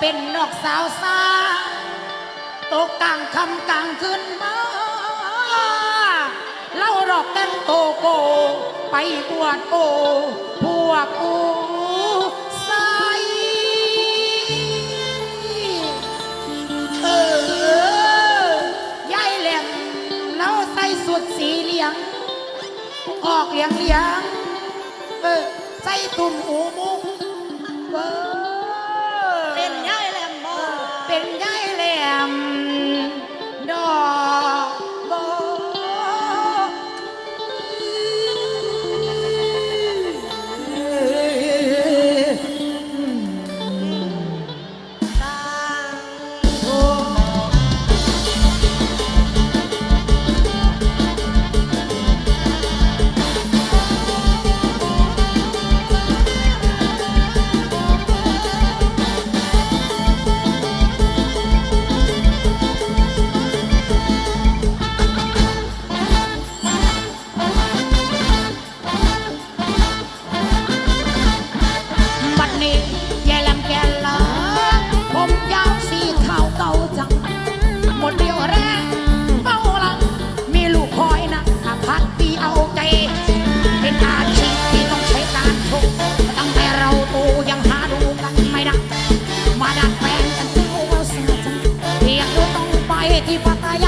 เป็นนอกสาวสาตกกลางคำกลางขึ้นมา เล่าหลอกกันโตโก ไปบวดโก พวกกูใสเออยายแหลมเล่าใส่สุดสีเหลียง ออกเหลียงเหลียง เออใส่ตุ่มหูมุก ที่พัทยา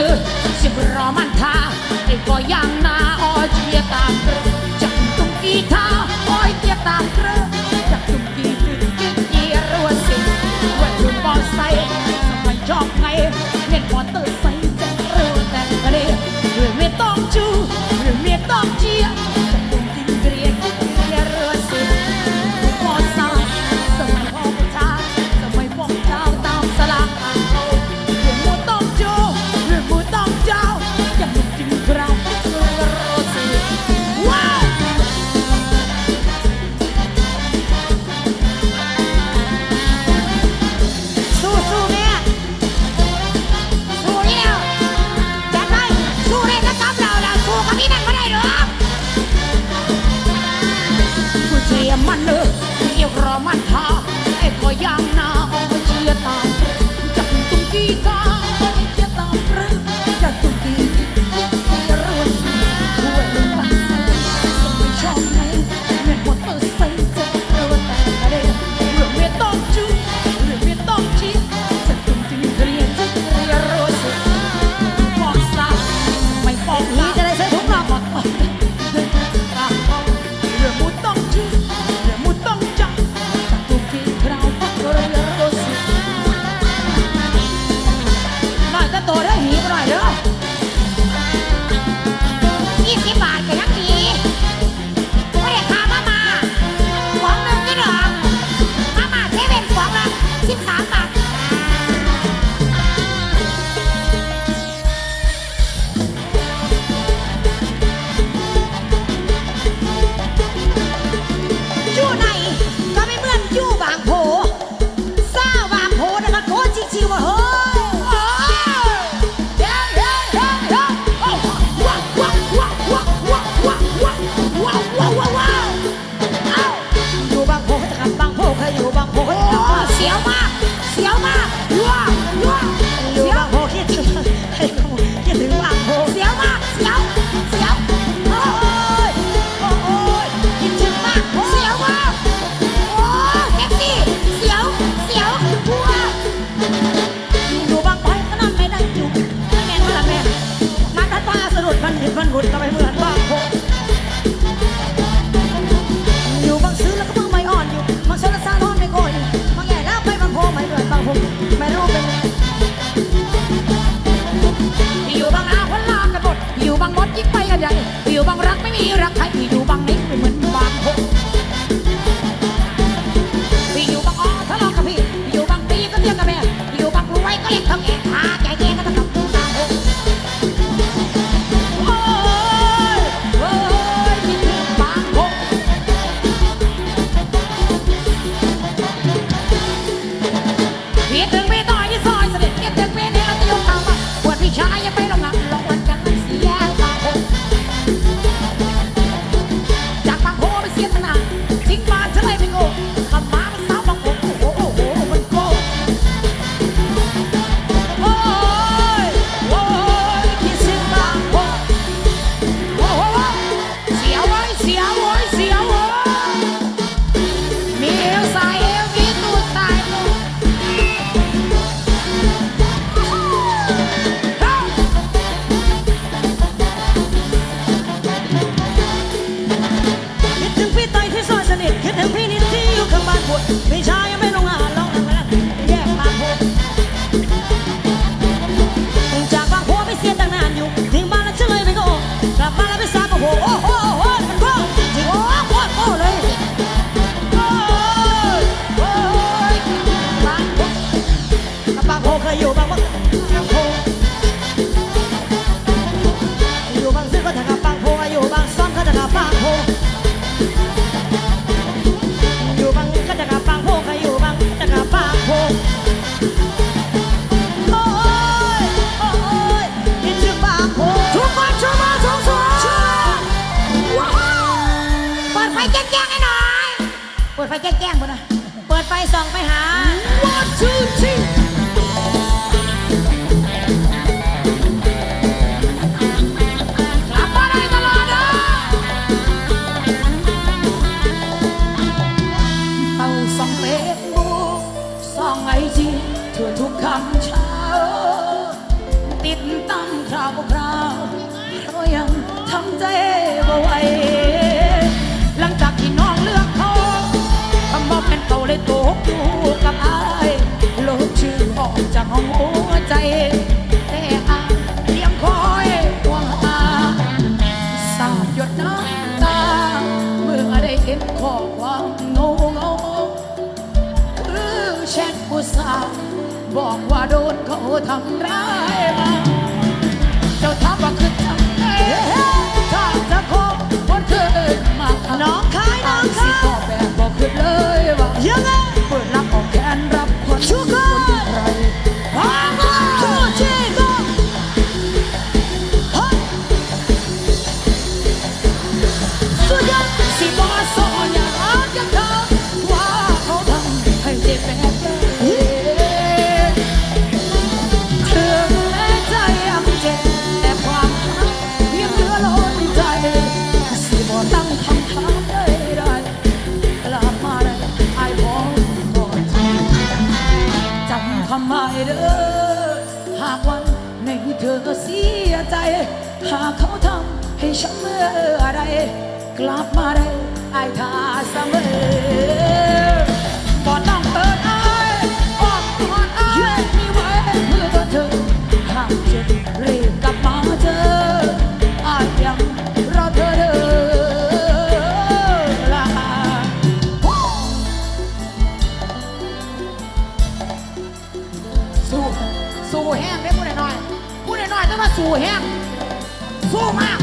รือ สิบรอมันทาไอ้ก็ยังนาอ้อเียตามเกลือจับตุ้งกีทาอ้อยเจียตามเกลือจับตุ้งกีคือกิ๊เกียรัวสิวันรุ่นบอไซสมัยชอบไงเล่นบอเตอร์ไซค์แรู้แต่ทะเลยหรือไม่ต้องจูหรือไม่ต้องเจีย ยังวิวบังร จ้งให้หน่อย เปิดไฟแจ้งๆบนนะเปิดไฟส่องไปหา atrás. หากเขาทำให้ฉันเมื่ออะไรกลับมาได้ไอ้ทาเสมอบ่ต้องเอิดอยออกก่อนอายมีไวเพื่อเธอหากเจ็บรีบกลับมาเจออายังรอเธอเด้อละสู่สู้แห้งได้พูดหน่อยพูดหน่อยแต่ว่าสู่แห้ง มาก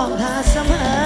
องหาเสมอ